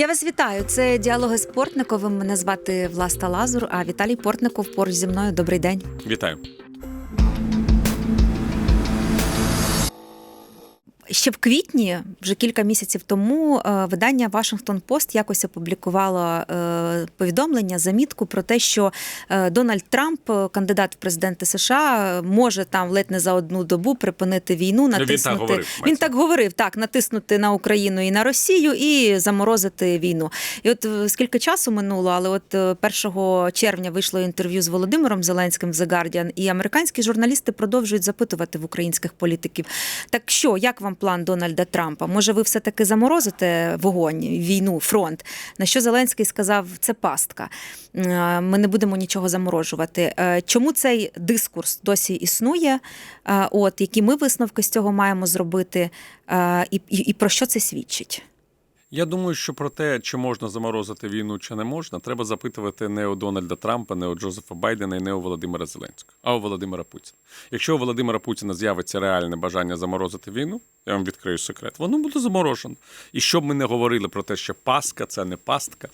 Я вас вітаю. Це діалоги з Портниковим. Мене звати Власта Лазур, а Віталій Портников поруч зі мною. Добрий день. Вітаю. Ще в квітні, вже кілька місяців тому, е, видання Вашингтон Пост якось опублікувало е, повідомлення, замітку про те, що е, Дональд Трамп, кандидат в президенти США, може там ледь не за одну добу припинити війну, так натиснути. говорив, він так говорив, так натиснути на Україну і на Росію і заморозити війну. І от скільки часу минуло, але от е, 1 червня вийшло інтерв'ю з Володимиром Зеленським в The Guardian, і американські журналісти продовжують запитувати в українських політиків. Так що, як вам план Дональда Трампа? Може, ви все-таки заморозите вогонь, війну, фронт? На що Зеленський сказав, це пастка. Ми не будемо нічого заморожувати. Е, Чому цей дискурс досі існує? Е, От які ми висновки з цього маємо зробити, Е, і, і, і про що це свідчить? Я думаю, що про те, чи можна заморозити війну, чи не можна, треба запитувати не у Дональда Трампа, не у Джозефа Байдена і не у Володимира Зеленського, а у Володимира Путіна. Якщо у Володимира Путіна з'явиться реальне бажання заморозити війну, я вам відкрию секрет, воно буде заморожено. І щоб ми не говорили про те, що пастка це не пастка,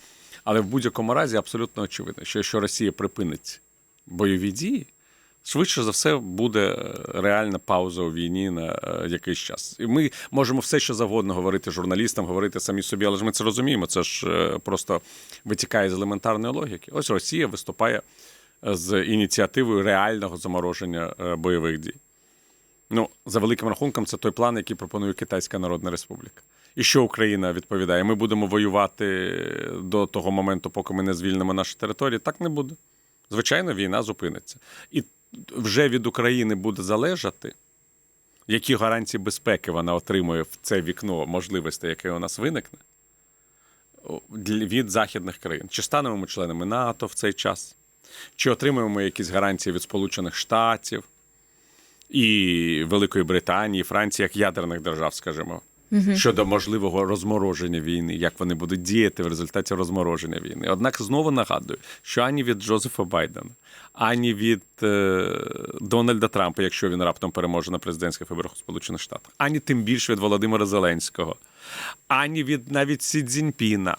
але в будь-якому разі абсолютно очевидно, що якщо Росія припинить бойові дії, швидше за все буде е, реальна пауза у війні на е, якийсь час. І ми можемо все, що завгодно говорити журналістам, говорити самі собі, але ж ми це розуміємо. Це ж е, просто витікає з елементарної логіки. Ось Росія виступає з ініціативою реального замороження бойових дій. Ну, за великим рахунком, це той план, який пропонує Китайська Народна Республіка. І що Україна відповідає? Ми будемо воювати до того моменту, поки ми не звільнимо наші території. Так не буде. Звичайно, війна зупиниться. І вже від України буде залежати, які гарантії безпеки вона отримує в це вікно можливостей, яке у нас виникне, від західних країн. Чи станемо ми членами НАТО в цей час, чи отримаємо ми якісь гарантії від Сполучених Штатів і Великої Британії, Франції, як ядерних держав, скажімо. Щодо можливого розмороження війни, як вони будуть діяти в результаті розмороження війни. Однак знову нагадую, що ані від Джозефа Байдена, ані від е, Дональда Трампа, якщо він раптом переможе на президентських виборах у Сполучених Штатах, ані тим більше від Володимира Зеленського, ані від навіть Сі Цзіньпіна.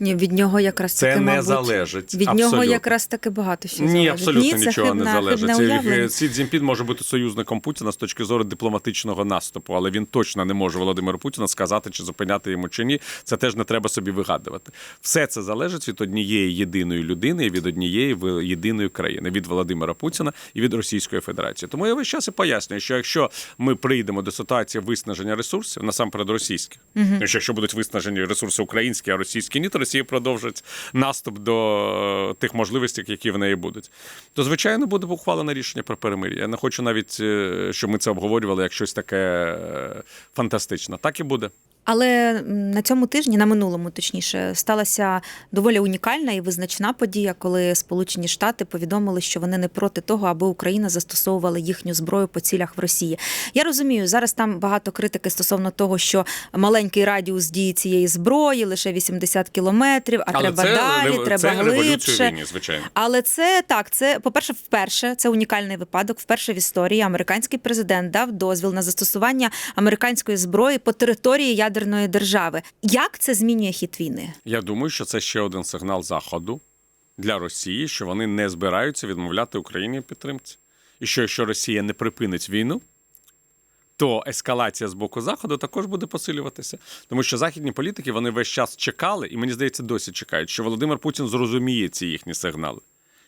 Ні, від нього якраз Це таки, не мабуть, залежить. Від нього якраз таки багато що Ні, залежить. абсолютно Ні, нічого хибна, не залежить. Це. Сі Цзіньпін може бути союзником Путіна з точки зору дипломатичного наступу, але він точно не може Володимиру Путіна сказати, чи зупиняти йому чи ні. Це теж не треба собі вигадувати. Все це залежить від однієї єдиної людини і від однієї єдиної країни від Володимира Путіна і від Російської Федерації. Тому я весь час і пояснюю, що якщо ми прийдемо до ситуації виснаження ресурсів, насамперед російських, ну, що якщо будуть виснажені ресурси українські, а російські ні, то Росія продовжить наступ до е, тих можливостей, які в неї будуть. То звичайно буде ухвалене рішення про перемир'я. Я не хочу навіть, е, щоб ми це обговорювали як щось таке е, фантастичне. Так і буде. Але на цьому тижні, на минулому точніше, сталася доволі унікальна і визначна подія, коли Сполучені Штати повідомили, що вони не проти того, аби Україна застосовувала їхню зброю по цілях в Росії. Я розумію, зараз там багато критики стосовно того, що маленький радіус дії цієї зброї лише 80 кілометрів, а треба далі, рев- треба це глибше. війні, звичайно. Але це так, це, по-перше, вперше, це унікальний випадок. Вперше в історії американський президент дав дозвіл на застосування американської зброї по території ядерної держави. Як це змінює хід війни? Я думаю, що це ще один сигнал Заходу для Росії, що вони не збираються відмовляти Україні підтримці. І що якщо Росія не припинить війну, то ескалація з боку Заходу також буде посилюватися. Тому що західні політики вони весь час чекали, і мені здається, досі чекають, що Володимир Путін зрозуміє ці їхні сигнали.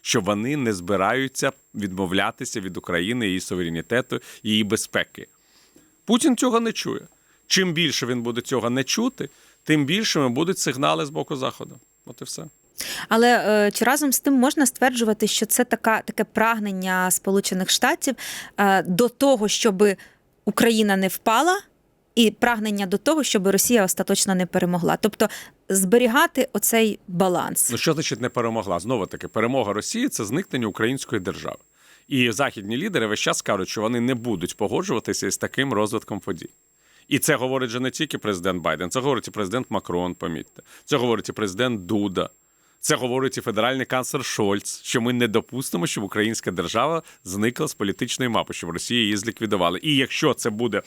Що вони не збираються відмовлятися від України, її суверенітету, її безпеки. Путін цього не чує. Чим більше він буде цього не чути, тим більшими будуть сигнали з боку Заходу. От і все. Але е, чи разом з тим можна стверджувати, що це така таке прагнення Сполучених Штатів е, до того, щоб Україна не впала, і прагнення до того, щоб Росія остаточно не перемогла, тобто зберігати оцей баланс. Ну що значить не перемогла? Знову таки, перемога Росії це зникнення української держави. І західні лідери весь час кажуть, що вони не будуть погоджуватися з таким розвитком подій. І це говорить же не тільки президент Байден, це говорить і президент Макрон, помітьте. Це говорить і президент Дуда. Це говорить і федеральний канцлер Шольц, що ми не допустимо, щоб українська держава зникла з політичної мапи, щоб Росія її зліквідувала. І якщо це буде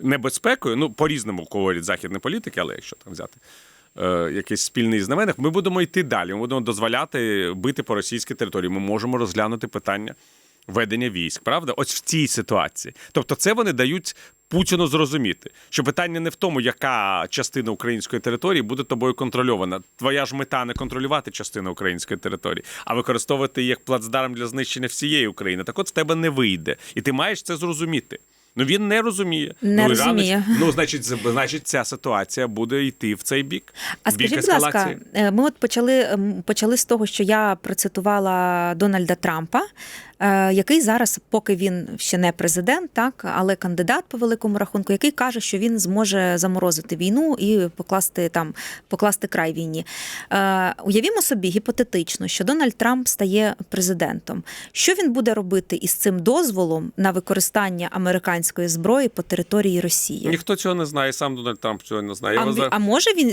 небезпекою, ну по різному говорять західні політики, але якщо там взяти е, якийсь спільний знаменник, ми будемо йти далі. Ми будемо дозволяти бити по російській території. Ми можемо розглянути питання ведення військ, правда? Ось в цій ситуації. Тобто, це вони дають Путіну зрозуміти, що питання не в тому, яка частина української території буде тобою контрольована. Твоя ж мета не контролювати частину української території, а використовувати її як плацдарм для знищення всієї України. Так от в тебе не вийде, і ти маєш це зрозуміти. Ну він не розуміє. Не ну, рано розуміє. чи- Ну, значить, значить, ця ситуація буде йти в цей бік. А бік скажіть, будь ласка, е, ми от почали, почали з того, що я процитувала Дональда Трампа, е, який зараз, поки він ще не президент, так але кандидат по великому рахунку, який каже, що він зможе заморозити війну і покласти там покласти край війні. Е, Уявімо собі гіпотетично, що Дональд Трамп стає президентом. Що він буде робити із цим дозволом на використання американської зброї по території Росії? Ніхто цього не знає, сам Дональд Трамп цього не знає. А, вас а може він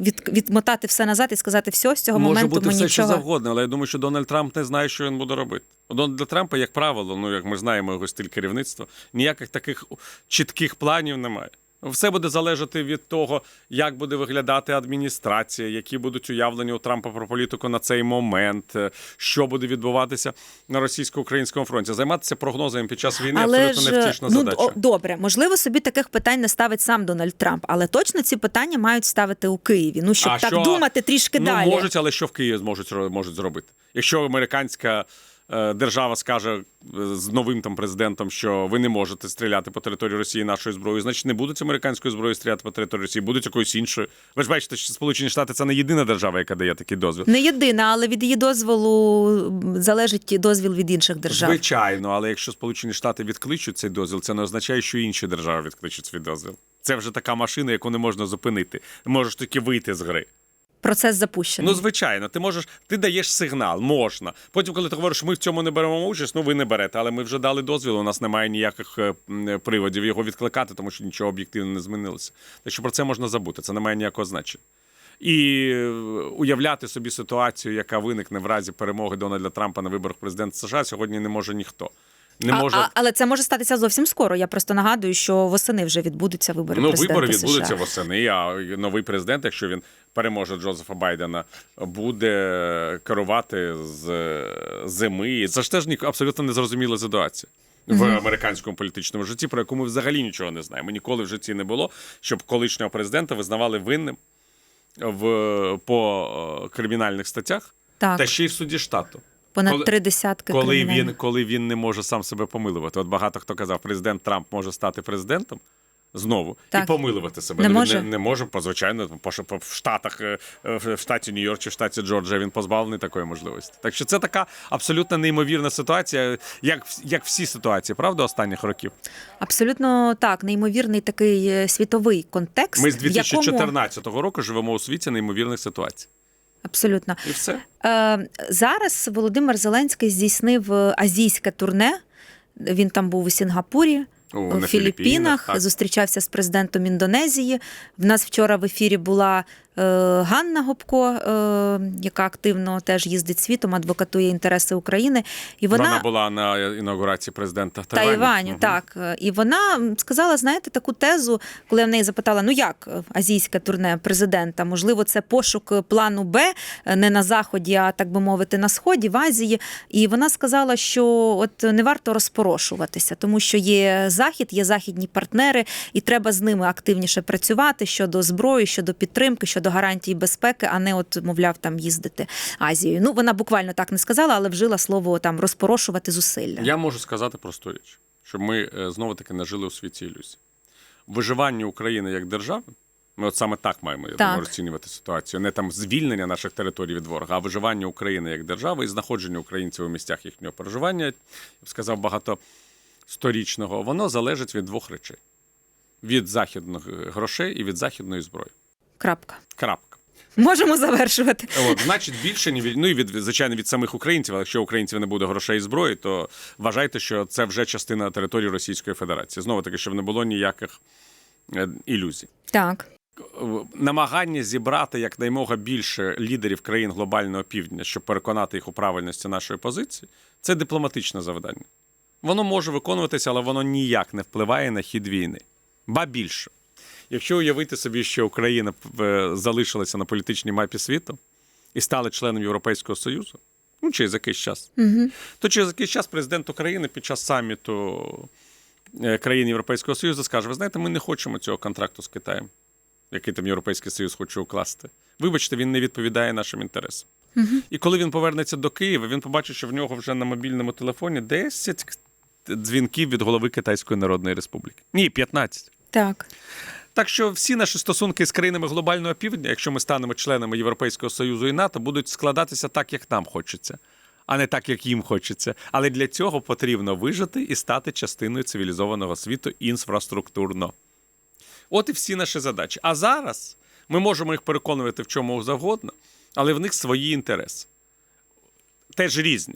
від, відмотати все назад і сказати, все, з цього Може моменту бути ми все, нічого. що завгодно, але я думаю, що Дональд Трамп не знає, що він буде робити. Дональда Трампа, як правило, ну як ми знаємо його стиль керівництва, ніяких таких чітких планів немає. Все буде залежати від того, як буде виглядати адміністрація, які будуть уявлення у Трампа про політику на цей момент, е, що буде відбуватися на російсько-українському фронті. Займатися прогнозами під час війни Але абсолютно ж невтішна ну задача. о, добре, можливо, собі таких питань не ставить сам Дональд Трамп, але точно ці питання мають ставити у Києві. Ну щоб А так що- думати трішки ну, далі. можуть, але що в Києві зможуть можуть зробити? Якщо американська держава скаже е, з новим там президентом, що ви не можете стріляти по території Росії нашою зброєю, значить не будуть американською зброєю стріляти по території Росії, будуть якоюсь іншою. Ви ж бачите, що Сполучені Штати це не єдина держава, яка дає такий дозвіл. Не єдина, але від її дозволу залежить дозвіл від інших держав. Звичайно, але якщо Сполучені Штати відкличуть цей дозвіл, це не означає, що інші держави відкличуть свій дозвіл. Це вже така машина, яку не можна зупинити. Можеш тільки вийти з гри. Процес запущений. Ну, звичайно, ти можеш, ти даєш сигнал, можна. Потім, коли ти говориш, ми в цьому не беремо участь, ну ви не берете, але ми вже дали дозвіл. У нас немає ніяких е, приводів його відкликати, тому що нічого об'єктивно не змінилося. Так що про це можна забути, це не має ніякого значення. І е, уявляти собі ситуацію, яка виникне в разі перемоги Дональда Трампа на виборах президента США, сьогодні не може ніхто. Не А- може а, але це може статися зовсім скоро. Я просто нагадую, що восени вже відбудуться вибори. Ну, президента вибори США. відбудуться восени. А новий президент, якщо він переможе Джозефа Байдена, буде керувати з зими. Це ж теж абсолютно незрозуміла ситуація. В американському політичному житті, про яку ми взагалі нічого не знаємо. Ніколи в житті не було, щоб колишнього президента визнавали винним в по е, кримінальних статтях, Так. та ще й в суді штату. Понад коли- три десятки Коли він, коли він не може сам себе помилувати. От багато хто казав, президент Трамп може стати президентом знову Так. і помилувати себе. Не він може? Не, не може, по звичайно, по, в Штатах, е, е, в штаті Нью-Йорк чи в штаті Джорджія він позбавлений такої можливості. Так що це така абсолютно неймовірна ситуація, як, як всі ситуації, правда, останніх років. Абсолютно так, неймовірний такий е, світовий контекст. Ми з в якому 2014 року живемо у світі неймовірних ситуацій. Абсолютно І все. Е, зараз Володимир Зеленський здійснив азійське турне. Він там був у Сінгапурі. О, У Філіппінах Філіппінах, зустрічався з президентом Індонезії. В нас вчора в ефірі була Ганна Гопко, е, яка активно теж їздить світом, адвокатує інтереси України. І Вона, вона, була на інаугурації президента Тайваню. Тайваню, Мгм. так. І вона сказала, знаєте, таку тезу, коли я в неї запитала: ну як е, азійське турне президента? Можливо, це пошук плану Б е, не на заході, а так би мовити, на сході, в Азії. І вона сказала, що от не варто розпорошуватися, тому що є захід, є західні партнери, і треба з ними активніше працювати щодо зброї, щодо підтримки, щодо гарантій безпеки, а не от, мовляв, там їздити Азією. Ну вона буквально так не сказала, але вжила слово там розпорошувати зусилля. Я можу сказати просту річ, щоб ми е, знову таки не жили у світі ілюзій. Виживання України як держави. Ми от саме так маємо я Так. думаю, розцінювати ситуацію. Не там звільнення наших територій від ворога, а виживання України як держави і знаходження українців у місцях їхнього проживання, я б сказав, багатосторічного, воно залежить від двох речей: від західних е, грошей і від західної зброї. Крапка. Крапка. Можемо завершувати. От, значить, більше ні від ну і від звичайно від самих українців. Але якщо українців не буде грошей і зброї, то вважайте, що це вже частина території Російської Федерації. Знову таки, щоб не було ніяких е, ілюзій. Так. Намагання зібрати якнаймога більше лідерів країн глобального півдня, щоб переконати їх у правильності нашої позиції, це дипломатичне завдання. Воно може виконуватися, але воно ніяк не впливає на хід війни. Ба більше. Якщо уявити собі, що Україна е, залишилася на політичній мапі світу і стала членом Європейського Союзу, ну через якийсь час, Угу. то через якийсь час президент України під час саміту е, країн Європейського Союзу скаже: ви знаєте, ми не хочемо цього контракту з Китаєм, який там Європейський Союз хоче укласти. Вибачте, він не відповідає нашим інтересам. І коли він повернеться до Києва, він побачить, що в нього вже на мобільному телефоні 10 дзвінків від голови Китайської Народної Республіки. Ні, 15. Так. Так що всі наші стосунки з країнами глобального півдня, якщо ми станемо членами Європейського Союзу і НАТО, будуть складатися так, як нам хочеться, а не так, як їм хочеться. Але для цього потрібно вижити і стати частиною цивілізованого світу інфраструктурно. От і всі наші задачі. А зараз ми можемо їх переконувати в чому завгодно, але в них свої інтереси. Теж різні.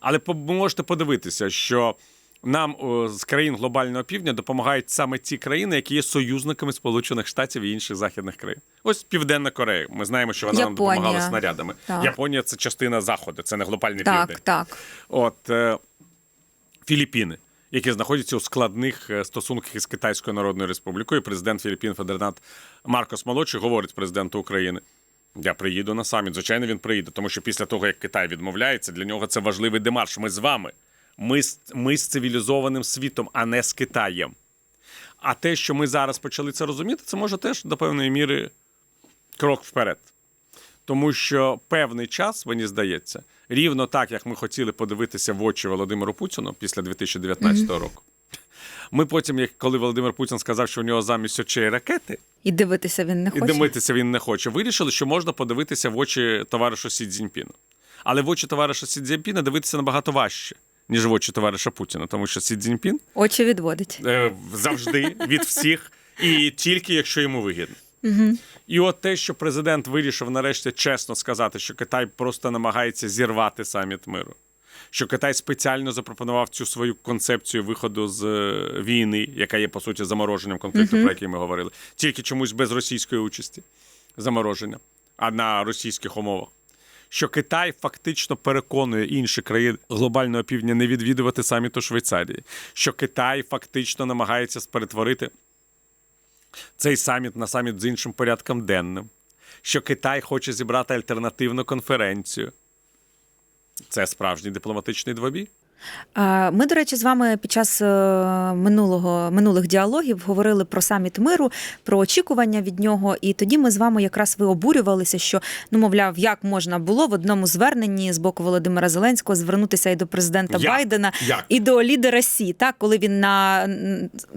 Але ви можете подивитися, що нам о, з країн глобального півдня допомагають саме ті країни, які є союзниками Сполучених Штатів і інших західних країн. Ось Південна Корея. Ми знаємо, що вона нам допомагала снарядами. Так. Японія це частина заходу, це не глобальний Так, південь. так. От е, Філіппіни, які знаходяться у складних е, стосунках із Китайською Народною Республікою. Президент Філіппін Федернат Маркос Молодший говорить президенту України. Я приїду на саміт. Звичайно, він приїде, тому що після того, як Китай відмовляється, для нього це важливий демарш. Ми з вами. Ми, з- ми з цивілізованим світом, а не з Китаєм. А те, що ми зараз почали це розуміти, це може теж до певної міри крок вперед. Тому що певний час, мені здається, рівно так, як ми хотіли подивитися в очі Володимиру Путіну після 2019 року. Ми потім, як коли Володимир Путін сказав, що у нього замість очей ракети, І дивитися він не і хоче. дивитися він не хоче, вирішили, що можна подивитися в очі товариша Сі Цзіньпіна. Але в очі товариша Сі Цзіньпіна дивитися набагато важче, ніж в очі товариша Путіна, тому що Сі Цзіньпін Очі відводить. е, завжди від всіх, і тільки якщо йому вигідно. І от те, що президент вирішив нарешті чесно сказати, що Китай просто намагається зірвати саміт миру. Що Китай спеціально запропонував цю свою концепцію виходу з е, війни, яка є по суті замороженням конфлікту, про який ми говорили, тільки чомусь без російської участі замороження, а на російських умовах. Що Китай фактично переконує інші країни глобального півдня не відвідувати саміт у Швейцарії, що Китай фактично намагається перетворити цей саміт на саміт з іншим порядком денним, що Китай хоче зібрати альтернативну конференцію. Це справжній дипломатичний двобій. Ми, до речі, з вами під час е, минулого минулих діалогів говорили про саміт миру, про очікування від нього. І тоді ми з вами якраз ви обурювалися, що ну мовляв, як можна було в одному зверненні з боку Володимира Зеленського звернутися і до президента Як? Байдена, Як? і до лідера Сі, так коли він на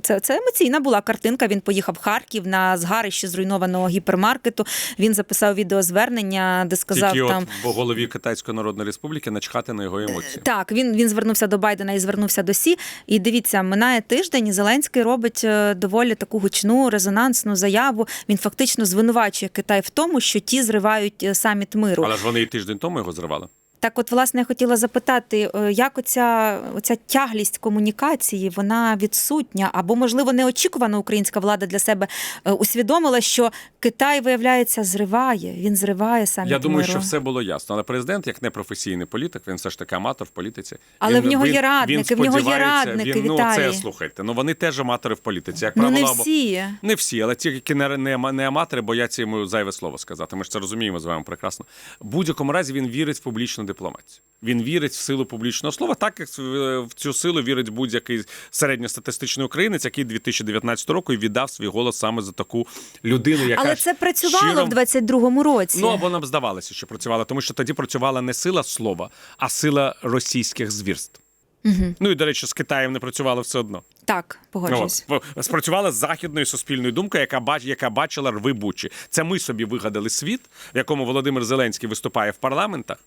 це, це емоційна була картинка. Він поїхав в Харків на згарище зруйнованого гіпермаркету. Він записав відеозвернення, де сказав Тільки там. от по голові Китайської Народної Республіки начхати на його емоції. Так, він, він звернувся до Байдена і звернувся до Сі. І дивіться, минає тиждень, і Зеленський робить е, доволі таку гучну резонансну заяву. Він фактично звинувачує Китай в тому, що ті зривають е, саміт миру. Але ж вони і тиждень тому його зривали. Так, от, власне, я хотіла запитати, е, як оця, оця тяглість комунікації вона відсутня, або, можливо, неочікувано українська влада для себе е, усвідомила, що Китай, виявляється, зриває. Він зриває саміт Я думаю, миру. що все було ясно. Але президент, як непрофесійний політик, він все ж таки аматор в політиці. Але він, в нього він, є радники, він в нього є радники, він, ну, Віталій. це слухайте. Ну вони теж аматори в політиці. Як Ну, правило, не або- всі. Не всі, але ті, які не, не, не аматори, бояться йому зайве слово сказати. Ми ж це розуміємо з вами прекрасно. В будь-якому разі він вірить в публічну дипломатію. Він вірить в силу публічного слова, так як в цю силу вірить будь-який середньостатистичний українець, який 2019 року і віддав свій голос саме за таку людину, яка Але це працювало щиро- в 22-му році. Ну або нам здавалося, що працювала, тому що тоді працювала не сила слова, а сила російських звірств. Угу. Ну і до речі, з Китаєм не працювало все одно. Так, погоджуюсь. От, спрацювала західною суспільною думкою, яка бач, яка бачила рви Бучі. Це ми собі вигадали світ, в якому Володимир Зеленський виступає в парламентах,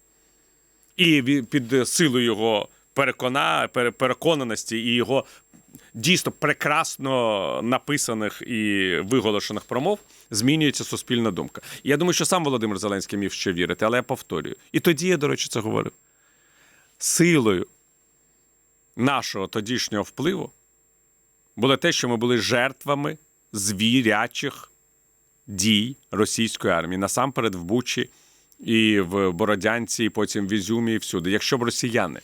і під силою його перекона, переконаності і його дійсно прекрасно написаних і виголошених промов змінюється суспільна думка. Я думаю, що сам Володимир Зеленський міг ще вірити, але я повторюю. І тоді я, до речі, це говорив. Силою нашого тодішнього впливу було те, що ми були жертвами звірячих дій російської армії, насамперед в Бучі і в Бородянці, і потім в Ізюмі, і всюди. Якщо б росіяни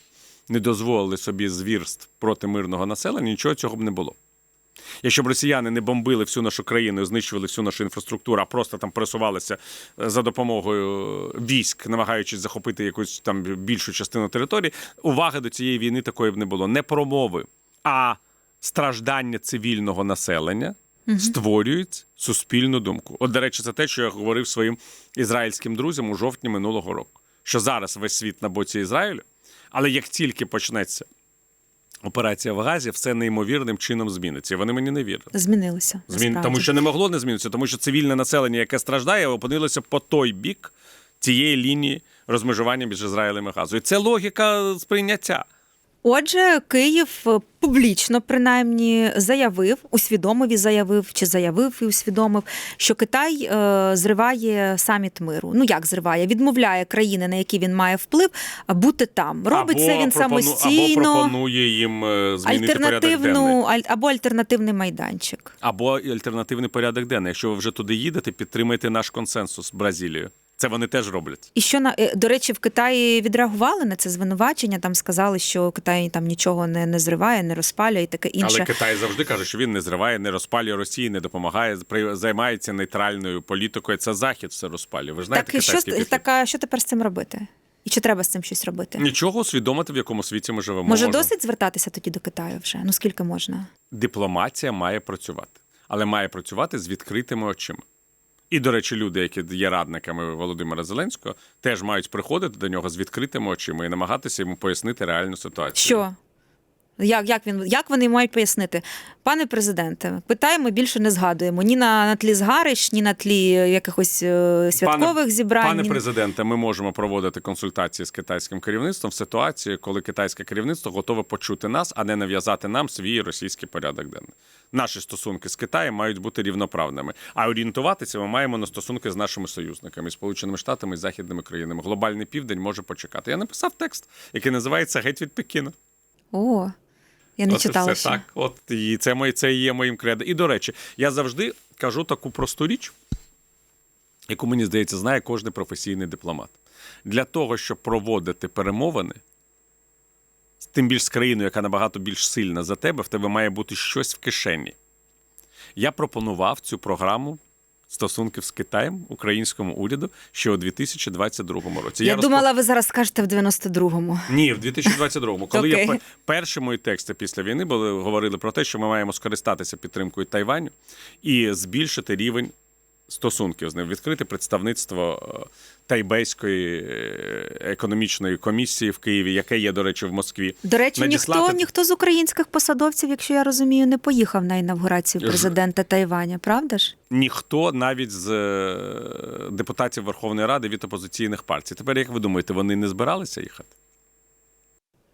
не дозволили собі звірств проти мирного населення, нічого цього б не було. Якщо б росіяни не бомбили всю нашу країну, знищували всю нашу інфраструктуру, а просто там пересувалися е, за допомогою військ, намагаючись захопити якусь там більшу частину території, уваги до цієї війни такої б не було. Не промови, а страждання цивільного населення створюють суспільну думку. От, до речі, це те, що я говорив своїм ізраїльським друзям у жовтні минулого року. Що зараз весь світ на боці Ізраїлю, але як тільки почнеться операція в Газі, все неймовірним чином зміниться. І вони мені не вірять. Змінилося. Змін... Тому що не могло не змінитися, тому що цивільне населення, яке страждає, опинилося по той бік цієї лінії розмежування між Ізраїлем і Газою. І це логіка сприйняття. Отже, Київ е, публічно принаймні заявив, усвідомив і заявив, чи заявив і усвідомив, що Китай е, зриває саміт миру. Ну як зриває? Відмовляє країни, на які він має вплив, а бути там. Робить це він пропону- самостійно. або пропонує їм е, змінити порядок денний. Аль- або альтернативний майданчик. Або альтернативний порядок денний. Якщо ви вже туди їдете, підтримайте наш консенсус з Бразилією. Це вони теж роблять. І що на е, до речі, в Китаї відреагували на це звинувачення. Там сказали, що Китай там нічого не, не зриває, не розпалює і таке інше. Але Китай завжди каже, що він не зриває, не розпалює Росії, не допомагає, займається нейтральною політикою. Це захід все розпалює. Ви ж знаєте, так, що, підхід. так, а що тепер з цим робити? І чи треба з цим щось робити? Нічого усвідомити, в якому світі ми живемо. Може, можна. досить звертатися тоді до Китаю вже? Ну скільки можна? дипломатія має працювати, але має працювати з відкритими очима. І, до речі, люди, які є радниками Володимира Зеленського, теж мають приходити до нього з відкритими очима і намагатися йому пояснити реальну ситуацію. Що? Як, як, він, як вони мають пояснити? Пане президенте, Китай ми більше не згадуємо ні на, на тлі згарищ, ні на тлі якихось е, святкових Пане- зібрань. Пане ні- президенте, ми можемо проводити консультації з китайським керівництвом в ситуації, коли китайське керівництво готове почути нас, а не нав'язати нам свій російський порядок денний. Наші стосунки з Китаєм мають бути рівноправними. А орієнтуватися ми маємо на стосунки з нашими союзниками, Сполученими Штатами і західними країнами. Глобальний південь може почекати. Я написав текст, який називається Геть від Пекіна. О, я не От читала все ще. так. От і це моє це є моїм кредо. І до речі, я завжди кажу таку просту річ, яку мені здається, знає кожен професійний дипломат. Для того, щоб проводити перемовини, тим більш з країною, яка набагато більш сильна за тебе, в тебе має бути щось в кишені. Я пропонував цю програму стосунків з Китаєм українському уряду ще у 2022 році. Я, я думала, ви зараз скажете в 92-му. ні, в 2022-му. Коли я перші мої тексти після війни були говорили про те, що ми маємо скористатися підтримкою Тайваню і збільшити рівень стосунків з ним, відкрити представництво е, Тайбейської е, економічної комісії в Києві, яке є, до речі, в Москві. До речі, Надіслати- ніхто, ніхто з українських посадовців, якщо я розумію, не поїхав на інавгурацію президента Тайваня, правда ж? Ніхто навіть з е, депутатів Верховної Ради від опозиційних партій. Тепер, як ви думаєте, вони не збиралися їхати?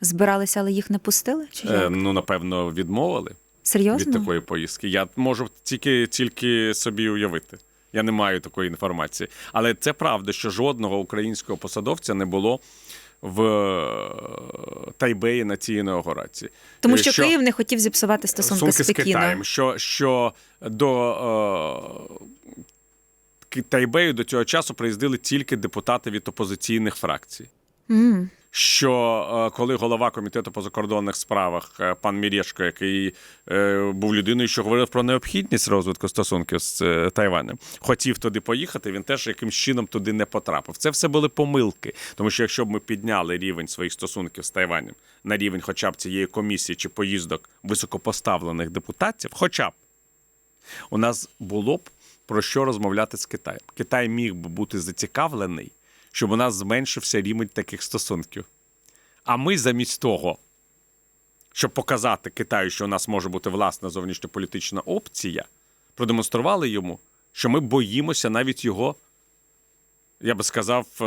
Збиралися, але їх не пустили? Чи Е, ну, напевно, відмовили. Серйозно? від такої поїздки. Я можу тільки, тільки собі уявити. Я не маю такої інформації. Але це правда, що жодного українського посадовця не було в е, Тайбеї на цій інаугурації. Тому Е, що, Київ не хотів зіпсувати стосунки з Пекіном. Китаєм. Що, що до е, Тайбею до цього часу приїздили тільки депутати від опозиційних фракцій. М. що е, коли голова комітету по закордонних справах е, пан Мірєшко, який е, був людиною, що говорив про необхідність розвитку стосунків з Тайванем, хотів туди поїхати, він теж якимсь чином туди не потрапив. Це все були помилки, тому що якщо б ми підняли рівень своїх стосунків з Тайванем на рівень, хоча б цієї комісії чи поїздок високопоставлених депутатів, хоча б у нас було б про що розмовляти з Китаєм. Китай міг би бути зацікавлений, щоб у нас зменшився рівень таких стосунків. А ми замість того, щоб показати Китаю, що у нас може бути власна зовнішньополітична опція, продемонстрували йому, що ми боїмося навіть його, я би сказав, е,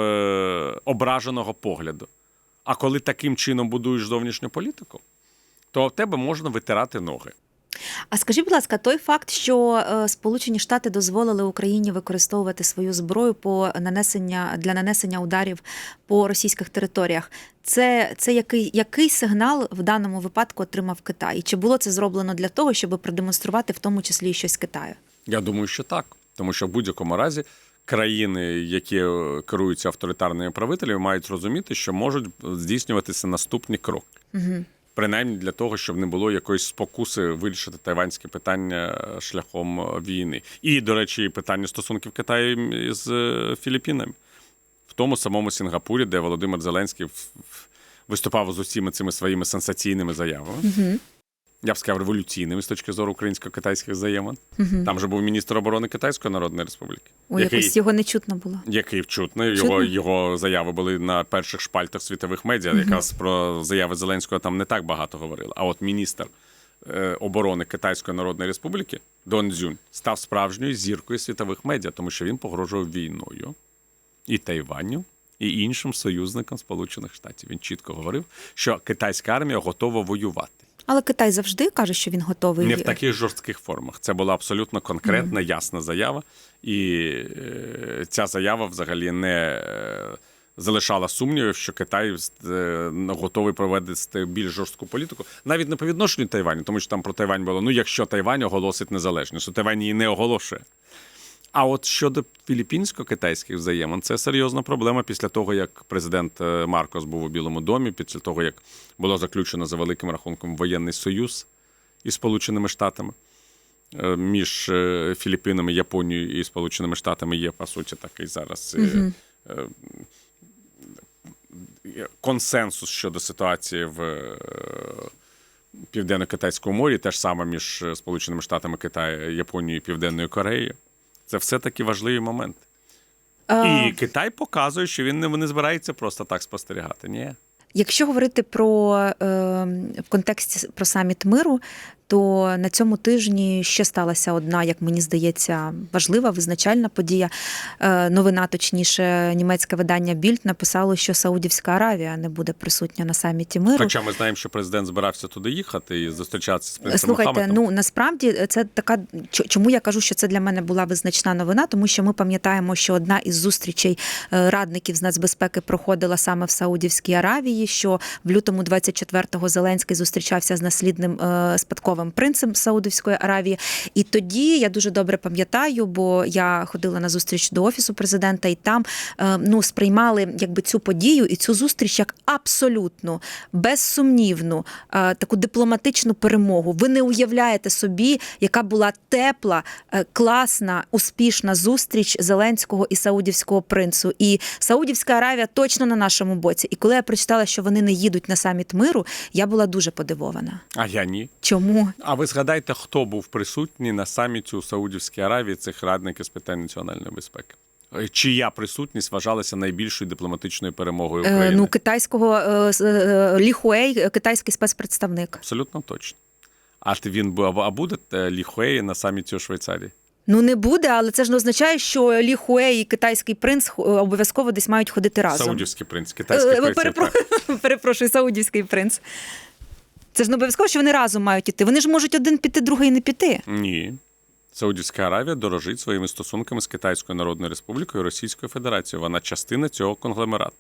ображеного погляду. А коли таким чином будуєш зовнішню політику, то в тебе можна витирати ноги. А скажіть, будь ласка, той факт, що е, Сполучені Штати дозволили Україні використовувати свою зброю по нанесення для нанесення ударів по російських територіях, це, це який, який сигнал в даному випадку отримав Китай? І чи було це зроблено для того, щоб продемонструвати в тому числі і щось Китаю? Я думаю, що так. Тому що в будь-якому разі країни, які е, керуються авторитарними правителями, мають розуміти, що можуть здійснюватися наступні кроки. Угу. Принаймні для того, щоб не було якоїсь спокуси вирішити тайванське питання шляхом е, війни. І, до речі, питання стосунків Китаю з е, Філіппінами. В тому самому Сінгапурі, де Володимир Зеленський виступав з усіма цими своїми сенсаційними заявами. Я б сказав, революційними з точки зору українсько-китайських взаємин. Там же був міністр оборони Китайської Народної Республіки, який, якось його не чутно було. який. Чутно? Його, його заяви були на перших шпальтах світових медіа. Якраз про заяви Зеленського там не так багато говорили. А от міністр е, оборони Китайської Народної Республіки Дон Цзюнь став справжньою зіркою світових медіа, тому що він погрожував війною і Тайваню, і іншим союзникам Сполучених Штатів. Він чітко говорив, що китайська армія готова воювати. Але Китай завжди каже, що він готовий. Не в таких жорстких формах. Це була абсолютно конкретна, ясна заява. І е, ця заява взагалі не е, залишала сумнівів, що Китай е, готовий провести більш жорстку політику, навіть не по відношенню Тайваню, тому що там про Тайвань було: ну якщо Тайвань оголосить незалежність, то Тайвань її не оголошує. А от щодо філіппінсько-китайських взаємин, це серйозна проблема після того, як президент е, Маркос був у Білому домі, після того, як було заключено за великим рахунком воєнний союз із Сполученими Штатами. Е, Між е, Філіппінами, Японією і Сполученими Штатами є, по суті, такий зараз е, консенсус щодо ситуації в Південно-Китайському морі, те ж саме між Сполученими Штатами Китаю, Японією і Південною Кореєю. Це все таки важливі моменти. А, І Китай показує, що він не, не збирається просто так спостерігати. Ні. Якщо говорити про е, в контексті про саміт миру, то на цьому тижні ще сталася одна, як мені здається, важлива визначальна подія. Е, новина, точніше, німецьке видання Більд написало, що Саудівська Аравія не буде присутня на саміті миру. Хоча ми знаємо, що президент збирався туди їхати і зустрічатися з принцем Слухайте, Мохаммедом. ну насправді це така чому я кажу, що це для мене була визначна новина, тому що ми пам'ятаємо, що одна із зустрічей е, радників з нацбезпеки проходила саме в Саудівській Аравії. Що в лютому 24-го Зеленський зустрічався з наслідним е, спадковим принцем Саудівської Аравії. І тоді я дуже добре пам'ятаю, бо я ходила на зустріч до офісу президента, і там е, ну сприймали якби цю подію і цю зустріч як абсолютно безсумнівну е, таку дипломатичну перемогу. Ви не уявляєте собі, яка була тепла, е, класна, успішна зустріч Зеленського і Саудівського принцу. І Саудівська Аравія точно на нашому боці. І коли я прочитала, що вони не їдуть на саміт миру, я була дуже подивована. А я ні. Чому? А ви згадайте, хто був присутній на саміті у Саудівській Аравії цих радників з питань національної безпеки? Е, Чия присутність вважалася найбільшою дипломатичною перемогою Е, України? ну, китайського е, е, Лі Хуей, е, китайський спецпредставник. Абсолютно точно. А він а буде е, Лі Хуей на саміті у Швейцарії? Ну не буде, але це ж не означає, що Лі Хуей і китайський принц е, обов'язково десь мають ходити разом. Саудівський принц, китайський Е, принц. перепро- Перепрошую, саудівський принц. Це ж не обов'язково, що вони разом мають іти. Вони ж можуть один піти, другий не піти. Ні. Саудівська Аравія дорожить своїми стосунками з Китайською Народною Республікою і Російською Федерацією. Вона частина цього конгломерату.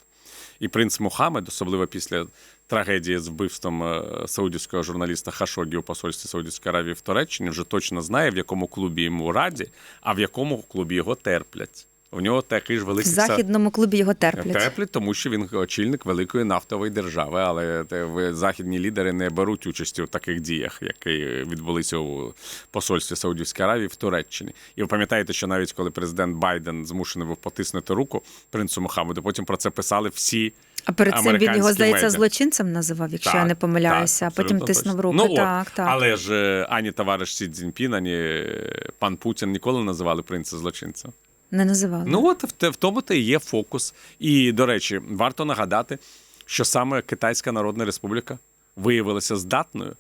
І принц Мухаммед, особливо після трагедії з вбивством е, саудівського журналіста Хашогі у посольстві Саудівської Аравії в Туреччині, вже точно знає, в якому клубі йому раді, а в якому клубі його терплять. У нього такий ж великий са- західному клубі його терплять. Теплі, тому що він очільник великої нафтової держави, але західні лідери не беруть участі у таких діях, які відбулися у посольстві Саудівської Аравії в Туреччині. І ви пам'ятаєте, що навіть коли президент Байден змушений був потиснути руку принцу Мухаммеду, потім про це писали всі. А перед цим він його, здається, медіа. злочинцем називав, якщо Так, я не помиляюся, так, а потім тиснув руки. Ну, от, так, так. Але ж е, ані товариш Сі Цзіньпін, ані е, пан Путін ніколи не називали принца злочинцем. Не називали. Ну от в, в тому то і є фокус. І, до речі, варто нагадати, що саме Китайська Народна Республіка виявилася здатною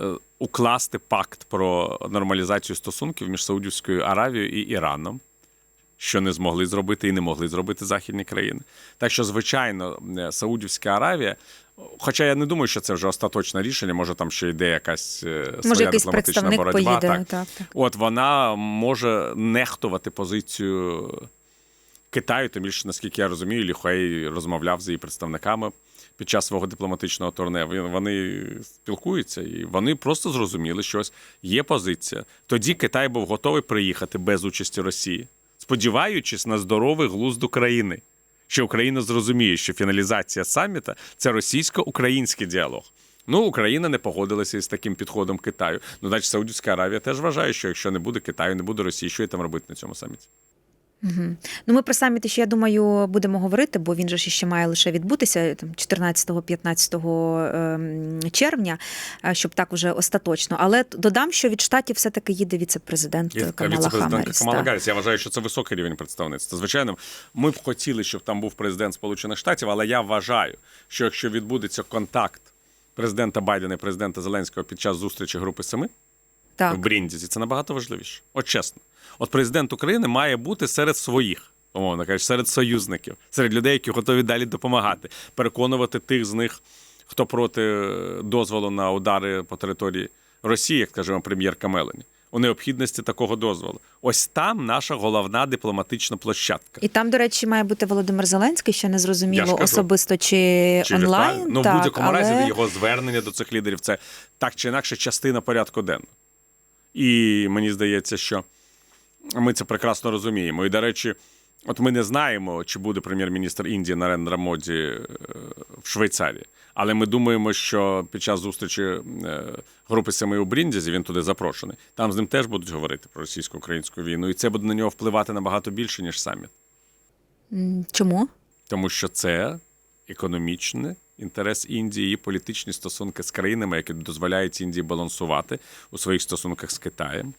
е, укласти пакт про нормалізацію стосунків між Саудівською Аравією і Іраном. Що не змогли зробити і не могли зробити західні країни. Так що, звичайно, е, Саудівська Аравія, хоча я не думаю, що це вже остаточне рішення, може там ще йде якась е, своя якийсь дипломатична боротьба. поїде. так. Так, так. От вона може нехтувати позицію Китаю, тим більше, наскільки я розумію, Ліхуей розмовляв з її представниками під час свого дипломатичного турне. Вони спілкуються і вони просто зрозуміли, що ось є позиція. Тоді Китай був готовий приїхати без участі Росії, сподіваючись на здоровий глузд України. Що Україна зрозуміє, що фіналізація саміта це російсько-український діалог. Ну, Україна не погодилася із таким підходом Китаю. Ну, значить, Саудівська Аравія теж вважає, що якщо не буде Китаю, не буде Росії, що і там робити на цьому саміті? Угу. Ну, ми про саміт ще, я думаю, будемо говорити, бо він же ще має лише відбутися там 14-15 ем, червня, е, щоб так уже остаточно. Але додам, що від штатів все-таки їде віце-президент Камала Хамеріс. Камала. Гарріс. Я вважаю, що це високий рівень представництва. Звичайно, ми б хотіли, щоб там був президент Сполучених Штатів, але я вважаю, що якщо відбудеться контакт президента Байдена і президента Зеленського під час зустрічі групи семи Так. в Бріндізі, це набагато важливіше. От чесно. От президент України має бути серед своїх, умовно кажучи, серед союзників, серед людей, які готові далі допомагати, переконувати тих з них, хто проти е, дозволу на удари по території Росії, як скажімо, прем'єрка Мелані. У необхідності такого дозволу. Ось там наша головна дипломатична площадка. І там, до речі, має бути Володимир Зеленський, ще не зрозуміло особисто чи, Чи онлайн. вітаю? Ну, так, в будь-якому але... разі його звернення до цих лідерів це так чи інакше частина порядку денного. І мені здається, що ми це прекрасно розуміємо. І, до речі, от ми не знаємо, чи буде прем'єр-міністр Індії Нарендра Моді е, в Швейцарії. Але ми думаємо, що під час зустрічі е, групи семи у Бріндізі він туди запрошений. Там з ним теж будуть говорити про російсько-українську війну, і це буде на нього впливати набагато більше, ніж саміт. Чому? Тому що це економічний інтерес Індії і політичні стосунки з країнами, які дозволяють Індії балансувати у своїх стосунках з Китаєм.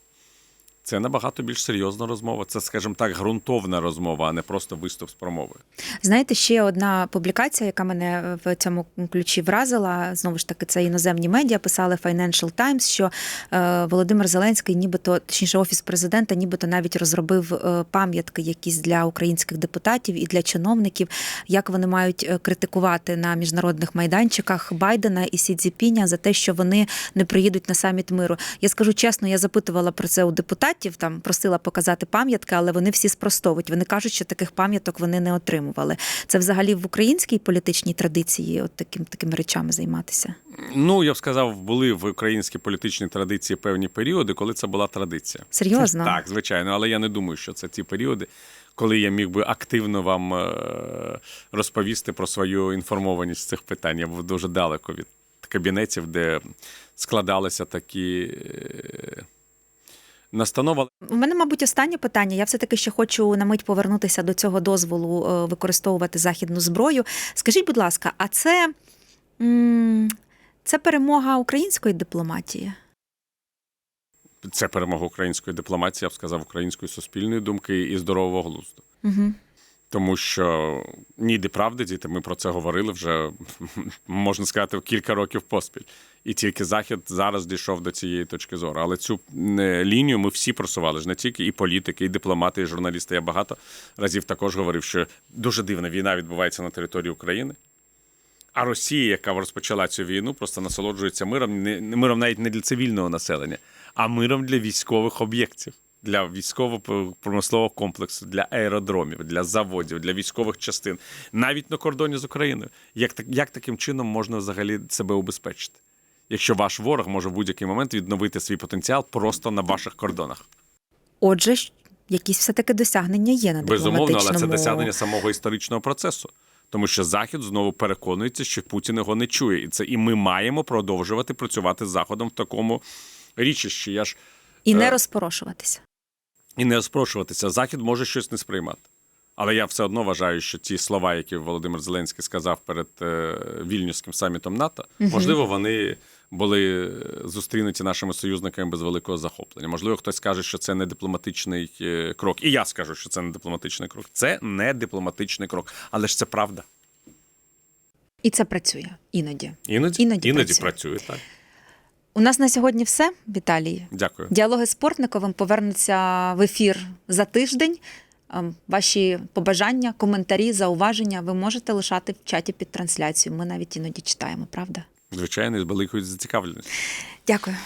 Це набагато більш серйозна розмова. Це, скажімо так, ґрунтовна розмова, а не просто виступ з промовою. Знаєте, ще одна публікація, яка мене в цьому ключі вразила. Знову ж таки, це іноземні медіа писали Financial Times, що е, Володимир Зеленський, нібито точніше, офіс президента, нібито навіть розробив е, пам'ятки якісь для українських депутатів і для чиновників, як вони мають е, критикувати на міжнародних майданчиках Байдена і Сі Цзіпіня за те, що вони не приїдуть на саміт миру. Я скажу чесно, я запитувала про це у депутатів, там просила показати пам'ятки, але вони всі спростовують. Вони кажуть, що таких пам'яток вони не отримували. Це взагалі в українській політичній традиції от таким такими речами займатися. Ну, я б сказав, були в українській політичній традиції певні періоди, коли це була традиція. Серйозно? Так, звичайно, але я не думаю, що це ті періоди, коли я міг би активно вам е, розповісти про свою інформованість з цих питань. Я був дуже далеко від кабінетів, де складалися такі настанови. У мене, мабуть, останнє питання. Я все-таки ще хочу на мить повернутися до цього дозволу е, використовувати західну зброю. Скажіть, будь ласка, а це, це перемога української дипломатії? Це перемога української дипломатії, я б сказав, української суспільної думки і здорового глузду. Угу. Тому що ніде правди, діти, ми про це говорили вже можна сказати кілька років поспіль. І тільки Захід зараз дійшов до цієї точки зору. Але цю е, лінію ми всі просували ж не тільки і політики, і дипломати, і журналісти. Я багато разів також говорив, що дуже дивна війна відбувається на території України. А Росія, яка розпочала цю війну, просто насолоджується миром, не миром навіть не для цивільного населення, а миром для військових об'єктів, для військово-промислового комплексу, для аеродромів, для заводів, для військових частин, навіть на кордоні з Україною. Як, як таким чином можна взагалі себе убезпечити? Якщо ваш ворог може в будь-який момент відновити свій потенціал просто на ваших кордонах. Отже, якісь все-таки досягнення є на Безумовно, але це досягнення самого історичного процесу. Тому що Захід знову переконується, що Путін його не чує, і це і ми маємо продовжувати працювати з Заходом в такому річищі. Я ж І не Е, розпорошуватися. і не розпрошуватися. Захід може щось не сприймати. Але я все одно вважаю, що ті слова, які Володимир Зеленський сказав перед е, вільнюським самітом НАТО, можливо, вони були е, зустрінуті нашими союзниками без великого захоплення. Можливо, хтось скаже, що це не дипломатичний е, крок. І я скажу, що це не дипломатичний крок. Це не дипломатичний крок, але ж це правда. І це працює іноді. Іноді Іноді іноді, працює. працює так. У нас на сьогодні все, Віталій. Дякую. Діалоги з Портниковим повернуться в ефір за тиждень. Ем, Ваші побажання, коментарі, зауваження ви можете лишати в чаті під трансляцією. Ми навіть іноді читаємо, правда? Звичайно, з великою зацікавленістю. Дякую.